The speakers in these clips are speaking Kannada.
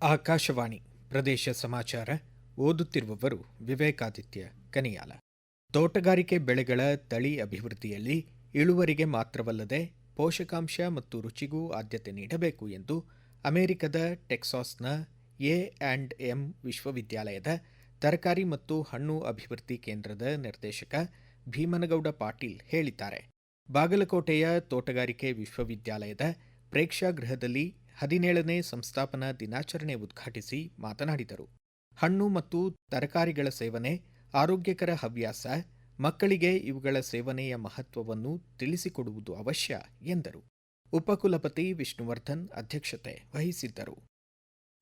ಆಕಾಶವಾಣಿ ಪ್ರದೇಶ ಸಮಾಚಾರ ಓದುತ್ತಿರುವವರು ವಿವೇಕಾದಿತ್ಯ ಕನಿಯಾಲ. ತೋಟಗಾರಿಕೆ ಬೆಳೆಗಳ ತಳಿ ಅಭಿವೃದ್ಧಿಯಲ್ಲಿ ಇಳುವರಿಗೆ ಮಾತ್ರವಲ್ಲದೆ ಪೋಷಕಾಂಶ ಮತ್ತು ರುಚಿಗೂ ಆದ್ಯತೆ ನೀಡಬೇಕು ಎಂದು ಅಮೆರಿಕದ ಟೆಕ್ಸಾಸ್ನ ಎ ಆ್ಯಂಡ್ ಎಂ ವಿಶ್ವವಿದ್ಯಾಲಯದ ತರಕಾರಿ ಮತ್ತು ಹಣ್ಣು ಅಭಿವೃದ್ಧಿ ಕೇಂದ್ರದ ನಿರ್ದೇಶಕ ಭೀಮನಗೌಡ ಪಾಟೀಲ್ ಹೇಳಿದ್ದಾರೆ. ಬಾಗಲಕೋಟೆಯ ತೋಟಗಾರಿಕೆ ವಿಶ್ವವಿದ್ಯಾಲಯದ ಪ್ರೇಕ್ಷಾಗೃಹದಲ್ಲಿ ಹದಿನೇಳನೇ ಸಂಸ್ಥಾಪನಾ ದಿನಾಚರಣೆ ಉದ್ಘಾಟಿಸಿ ಮಾತನಾಡಿದರು. ಹಣ್ಣು ಮತ್ತು ತರಕಾರಿಗಳ ಸೇವನೆ, ಆರೋಗ್ಯಕರ ಹವ್ಯಾಸ, ಮಕ್ಕಳಿಗೆ ಇವುಗಳ ಸೇವನೆಯ ಮಹತ್ವವನ್ನು ತಿಳಿಸಿಕೊಡುವುದು ಅವಶ್ಯ, ಎಂದರು. ಉಪಕುಲಪತಿ ವಿಷ್ಣುವರ್ಧನ್ ಅಧ್ಯಕ್ಷತೆ ವಹಿಸಿದ್ದರು.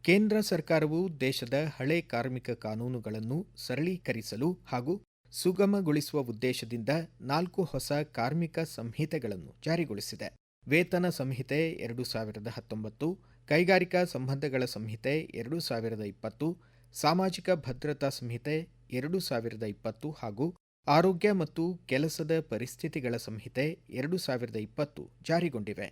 ಕೇಂದ್ರ ಸರ್ಕಾರವು ದೇಶದ ಹಳೆ ಕಾರ್ಮಿಕ ಕಾನೂನುಗಳನ್ನು ಸರಳೀಕರಿಸಲು ಹಾಗೂ ಸುಗಮಗೊಳಿಸುವ ಉದ್ದೇಶದಿಂದ ನಾಲ್ಕು ಹೊಸ ಕಾರ್ಮಿಕ ಸಂಹಿತೆಗಳನ್ನು ಜಾರಿಗೊಳಿಸಿದೆ. ವೇತನ ಸಂಹಿತೆ ಎರಡು ಸಾವಿರದ ಹತ್ತೊಂಬತ್ತು, ಕೈಗಾರಿಕಾ ಸಂಬಂಧಗಳ ಸಂಹಿತೆ ಎರಡು ಸಾವಿರದ ಇಪ್ಪತ್ತು, ಸಾಮಾಜಿಕ ಭದ್ರತಾ ಸಂಹಿತೆ ಎರಡು ಸಾವಿರದ ಇಪ್ಪತ್ತು ಹಾಗೂ ಆರೋಗ್ಯ ಮತ್ತು ಕೆಲಸದ ಪರಿಸ್ಥಿತಿಗಳ ಸಂಹಿತೆ ಎರಡು ಸಾವಿರದ ಇಪ್ಪತ್ತು ಜಾರಿಗೊಂಡಿವೆ.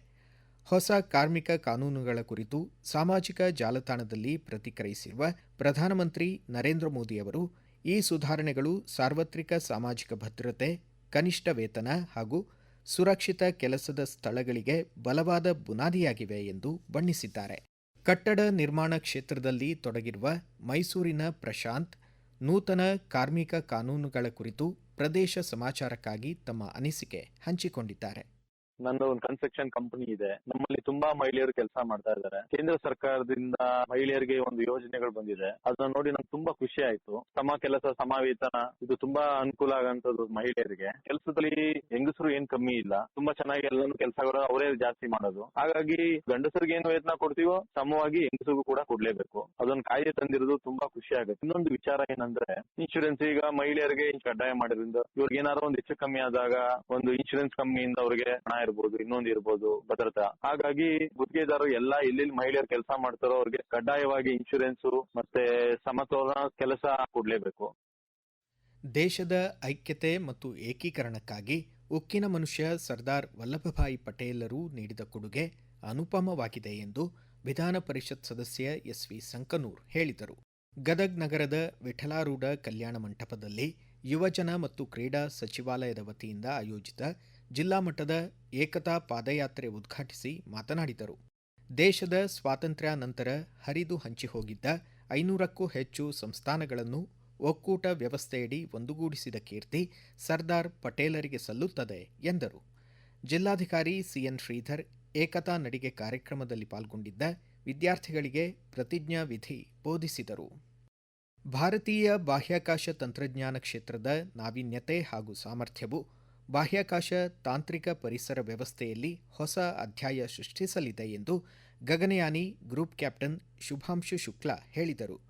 ಹೊಸ ಕಾರ್ಮಿಕ ಕಾನೂನುಗಳ ಕುರಿತು ಸಾಮಾಜಿಕ ಜಾಲತಾಣದಲ್ಲಿ ಪ್ರತಿಕ್ರಿಯಿಸಿರುವ ಪ್ರಧಾನಮಂತ್ರಿ ನರೇಂದ್ರ ಮೋದಿ ಅವರು, ಈ ಸುಧಾರಣೆಗಳು ಸಾರ್ವತ್ರಿಕ ಸಾಮಾಜಿಕ ಭದ್ರತೆ, ಕನಿಷ್ಠ ವೇತನ ಹಾಗೂ ಸುರಕ್ಷಿತ ಕೆಲಸದ ಸ್ಥಳಗಳಿಗೆ ಬಲವಾದ ಬುನಾದಿಯಾಗಿವೆ ಎಂದು ಬಣ್ಣಿಸಿದ್ದಾರೆ. ಕಟ್ಟಡ ನಿರ್ಮಾಣ ಕ್ಷೇತ್ರದಲ್ಲಿ ತೊಡಗಿರುವ ಮೈಸೂರಿನ ಪ್ರಶಾಂತ್, ನೂತನ ಕಾರ್ಮಿಕ ಕಾನೂನುಗಳ ಕುರಿತು ಪ್ರದೇಶ ಸಮಾಚಾರಕ್ಕಾಗಿ ತಮ್ಮ ಅನಿಸಿಕೆ ಹಂಚಿಕೊಂಡಿದ್ದಾರೆ. ನಂದು ಒಂದು ಕನ್ಸ್ಟ್ರಕ್ಷನ್ ಕಂಪನಿ ಇದೆ. ನಮ್ಮಲ್ಲಿ ತುಂಬಾ ಮಹಿಳೆಯರು ಕೆಲಸ ಮಾಡ್ತಾ ಇದ್ದಾರೆ. ಕೇಂದ್ರ ಸರ್ಕಾರದಿಂದ ಮಹಿಳೆಯರಿಗೆ ಒಂದು ಯೋಜನೆಗಳು ಬಂದಿದೆ. ಅದನ್ನ ನೋಡಿ ನಂಗೆ ತುಂಬಾ ಖುಷಿ ಆಯ್ತು. ಸಮ ಕೆಲಸ, ಸಮಾವೇತನ, ಇದು ತುಂಬಾ ಅನುಕೂಲ ಆಗಂತದ್ದು ಮಹಿಳೆಯರಿಗೆ. ಕೆಲಸದಲ್ಲಿ ಹೆಂಗಸರು ಏನ್ ಕಮ್ಮಿ ಇಲ್ಲ. ತುಂಬಾ ಚೆನ್ನಾಗಿ ಎಲ್ಲಾನು ಕೆಲಸಗಳು ಅವರೇ ಜಾಸ್ತಿ ಮಾಡೋದು. ಹಾಗಾಗಿ ಗಂಡಸರಿಗೆ ಏನು ವೇತನ ಕೊಡ್ತೀವೋ, ಸಮವಾಗಿ ಹೆಂಗಸರಿಗೂ ಕೂಡ ಕೊಡ್ಲೇಬೇಕು. ಅದೊಂದು ಕಾಯ್ದೆ ತಂದಿರೋದು ತುಂಬಾ ಖುಷಿ ಆಗುತ್ತೆ. ಇನ್ನೊಂದು ವಿಚಾರ ಏನಂದ್ರೆ ಇನ್ಶೂರೆನ್ಸ್ ಈಗ ಮಹಿಳೆಯರಿಗೆ ಕಡ್ಡಾಯ ಮಾಡಿದ್ರಿಂದ ಇವ್ರಿಗೆ ಏನಾದ್ರು ಒಂದು ಹೆಚ್ಚು ಕಮ್ಮಿ ಆದಾಗ, ಒಂದು ಇನ್ಶೂರೆನ್ಸ್ ಕಂಪನಿಯಿಂದ ಅವ್ರಿಗೆ ಹಣ ಇರ್ಬೋದು, ಇನ್ನೊಂದು ಇರ್ಬೋದು, ಭದ್ರತಾ. ಹಾಗಾಗಿ ಗುತ್ತಿಗೆದಾರರು ಎಲ್ಲಾ ಇಲ್ಲಿ ಮಹಿಳೆಯರು ಕೆಲಸ ಮಾಡ್ತಾರೋ ಅವ್ರಿಗೆ ಕಡ್ಡಾಯವಾಗಿ ಇನ್ಶೂರೆನ್ಸ್ ಮತ್ತೆ ಸಮತೋಲನ ಕೆಲಸ ಕೊಡ್ಲೇಬೇಕು. ದೇಶದ ಐಕ್ಯತೆ ಮತ್ತು ಏಕೀಕರಣಕ್ಕಾಗಿ ಉಕ್ಕಿನ ಮನುಷ್ಯ ಸರ್ದಾರ್ ವಲ್ಲಭಭಾಯಿ ಪಟೇಲರು ನೀಡಿದ ಕೊಡುಗೆ ಅನುಪಮವಾಗಿದೆ ಎಂದು ವಿಧಾನ ಪರಿಷತ್ ಸದಸ್ಯ ಎಸ್ ವಿ ಸಂಕನೂರ್ ಹೇಳಿದರು. ಗದಗ್ ನಗರದ ವಿಠಲಾರೂಢ ಕಲ್ಯಾಣ ಮಂಟಪದಲ್ಲಿ ಯುವಜನ ಮತ್ತು ಕ್ರೀಡಾ ಸಚಿವಾಲಯದ ವತಿಯಿಂದ ಆಯೋಜಿತ ಜಿಲ್ಲಾ ಮಟ್ಟದ ಏಕತಾ ಪಾದಯಾತ್ರೆ ಉದ್ಘಾಟಿಸಿ ಮಾತನಾಡಿದರು. ದೇಶದ ಸ್ವಾತಂತ್ರ್ಯ ನಂತರ ಹರಿದು ಹಂಚಿಹೋಗಿದ್ದ ಐನೂರಕ್ಕೂ ಹೆಚ್ಚು ಸಂಸ್ಥಾನಗಳನ್ನು ಒಕ್ಕೂಟ ವ್ಯವಸ್ಥೆಯಡಿ ಒಂದುಗೂಡಿಸಿದ ಕೀರ್ತಿ ಸರ್ದಾರ್ ಪಟೇಲರಿಗೆ ಸಲ್ಲುತ್ತದೆ, ಎಂದರು. ಜಿಲ್ಲಾಧಿಕಾರಿ ಸಿಎನ್ ಶ್ರೀಧರ್ ಏಕತಾ ನಡಿಗೆ ಕಾರ್ಯಕ್ರಮದಲ್ಲಿ ಪಾಲ್ಗೊಂಡಿದ್ದ ವಿದ್ಯಾರ್ಥಿಗಳಿಗೆ ಪ್ರತಿಜ್ಞಾ ವಿಧಿ ಬೋಧಿಸಿದರು. ಭಾರತೀಯ ಬಾಹ್ಯಾಕಾಶ ತಂತ್ರಜ್ಞಾನ ಕ್ಷೇತ್ರದ ನಾವೀನ್ಯತೆ ಹಾಗೂ ಸಾಮರ್ಥ್ಯವು ಬಾಹ್ಯಾಕಾಶ ತಾಂತ್ರಿಕ ಪರಿಸರ ವ್ಯವಸ್ಥೆಯಲ್ಲಿ ಹೊಸ ಅಧ್ಯಾಯ ಸೃಷ್ಟಿಸಲಿದೆ ಎಂದು ಗಗನಯಾನಿ ಗ್ರೂಪ್ ಕ್ಯಾಪ್ಟನ್ ಶುಭಾಂಶು ಶುಕ್ಲಾ ಹೇಳಿದರು.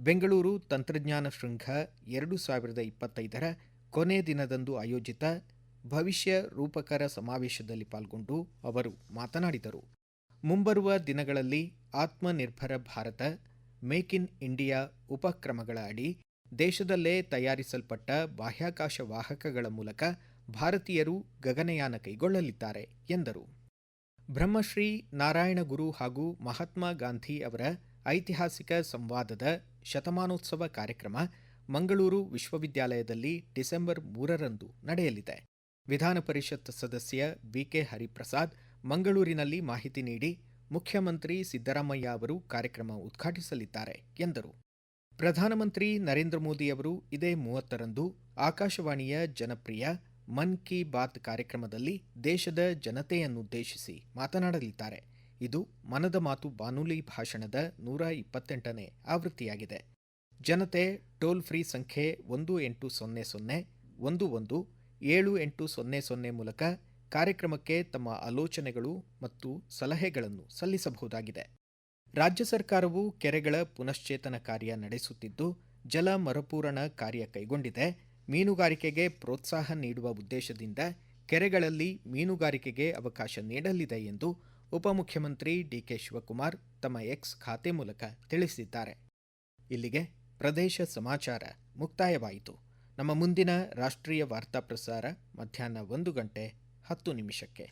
ಬೆಂಗಳೂರು ತಂತ್ರಜ್ಞಾನ ಶೃಂಗ ಎರಡು ಸಾವಿರದ ಇಪ್ಪತ್ತೈದರ ಕೊನೆ ದಿನದಂದು ಆಯೋಜಿತ ಭವಿಷ್ಯ ರೂಪಕರ ಸಮಾವೇಶದಲ್ಲಿ ಪಾಲ್ಗೊಂಡು ಅವರು ಮಾತನಾಡಿದರು. ಮುಂಬರುವ ದಿನಗಳಲ್ಲಿ Atmanirbhar Bharat, make in India ಉಪಕ್ರಮಗಳ ಅಡಿ ದೇಶದಲ್ಲೇ ತಯಾರಿಸಲ್ಪಟ್ಟ ಬಾಹ್ಯಾಕಾಶ ವಾಹಕಗಳ ಮೂಲಕ ಭಾರತೀಯರು ಗಗನಯಾನ ಕೈಗೊಳ್ಳಲಿದ್ದಾರೆ, ಎಂದರು. ಬ್ರಹ್ಮಶ್ರೀ ನಾರಾಯಣಗುರು ಹಾಗೂ ಮಹಾತ್ಮ ಗಾಂಧಿ ಅವರ ಐತಿಹಾಸಿಕ ಸಂವಾದದ ಶತಮಾನೋತ್ಸವ ಕಾರ್ಯಕ್ರಮ ಮಂಗಳೂರು ವಿಶ್ವವಿದ್ಯಾಲಯದಲ್ಲಿ ಡಿಸೆಂಬರ್ ಮೂರರಂದು ನಡೆಯಲಿದೆ. ವಿಧಾನ ಪರಿಷತ್ ಸದಸ್ಯ ಬಿಕೆ ಹರಿಪ್ರಸಾದ್ ಮಂಗಳೂರಿನಲ್ಲಿ ಮಾಹಿತಿ ನೀಡಿ ಮುಖ್ಯಮಂತ್ರಿ ಸಿದ್ದರಾಮಯ್ಯ ಅವರು ಕಾರ್ಯಕ್ರಮ ಉದ್ಘಾಟಿಸಲಿದ್ದಾರೆ, ಎಂದರು. ಪ್ರಧಾನಮಂತ್ರಿ ನರೇಂದ್ರ ಮೋದಿ ಅವರು ಇದೇ ಮೂವತ್ತರಂದು ಆಕಾಶವಾಣಿಯ ಜನಪ್ರಿಯ ಮನ್ ಕಿ ಬಾತ್ ಕಾರ್ಯಕ್ರಮದಲ್ಲಿ ದೇಶದ ಜನತೆಯನ್ನುದ್ದೇಶಿಸಿ ಮಾತನಾಡಲಿದ್ದಾರೆ. ಇದು ಮನದ ಮಾತು ಬಾನುಲಿ ಭಾಷಣದ ನೂರ ಇಪ್ಪತ್ತೆಂಟನೇ ಆವೃತ್ತಿಯಾಗಿದೆ. ಜನತೆ ಟೋಲ್ ಫ್ರೀ ಸಂಖ್ಯೆ ಒಂದು ಎಂಟು ಸೊನ್ನೆ ಸೊನ್ನೆ ಒಂದು ಒಂದು ಏಳು ಎಂಟು ಸೊನ್ನೆ ಸೊನ್ನೆ ಮೂಲಕ ಕಾರ್ಯಕ್ರಮಕ್ಕೆ ತಮ್ಮ ಆಲೋಚನೆಗಳು ಮತ್ತು ಸಲಹೆಗಳನ್ನು ಸಲ್ಲಿಸಬಹುದಾಗಿದೆ. ರಾಜ್ಯ ಸರ್ಕಾರವು ಕೆರೆಗಳ ಪುನಶ್ಚೇತನ ಕಾರ್ಯ ನಡೆಸುತ್ತಿದ್ದು, ಜಲ ಮರುಪೂರಣ ಕಾರ್ಯ ಕೈಗೊಂಡಿದೆ. ಮೀನುಗಾರಿಕೆಗೆ ಪ್ರೋತ್ಸಾಹ ನೀಡುವ ಉದ್ದೇಶದಿಂದ ಕೆರೆಗಳಲ್ಲಿ ಮೀನುಗಾರಿಕೆಗೆ ಅವಕಾಶ ನೀಡಲಿದೆ ಎಂದು ಉಪಮುಖ್ಯಮಂತ್ರಿ ಡಿಕೆ ಶಿವಕುಮಾರ್ ತಮ್ಮ ಎಕ್ಸ್ ಖಾತೆ ಮೂಲಕ ತಿಳಿಸಿದ್ದಾರೆ. ಇಲ್ಲಿಗೆ ಪ್ರದೇಶ ಸಮಾಚಾರ ಮುಕ್ತಾಯವಾಯಿತು. ನಮ್ಮ ಮುಂದಿನ ರಾಷ್ಟ್ರೀಯ ವಾರ್ತಾ ಪ್ರಸಾರ ಮಧ್ಯಾಹ್ನ ಒಂದು ಗಂಟೆ ಹತ್ತು ನಿಮಿಷಕ್ಕೆ.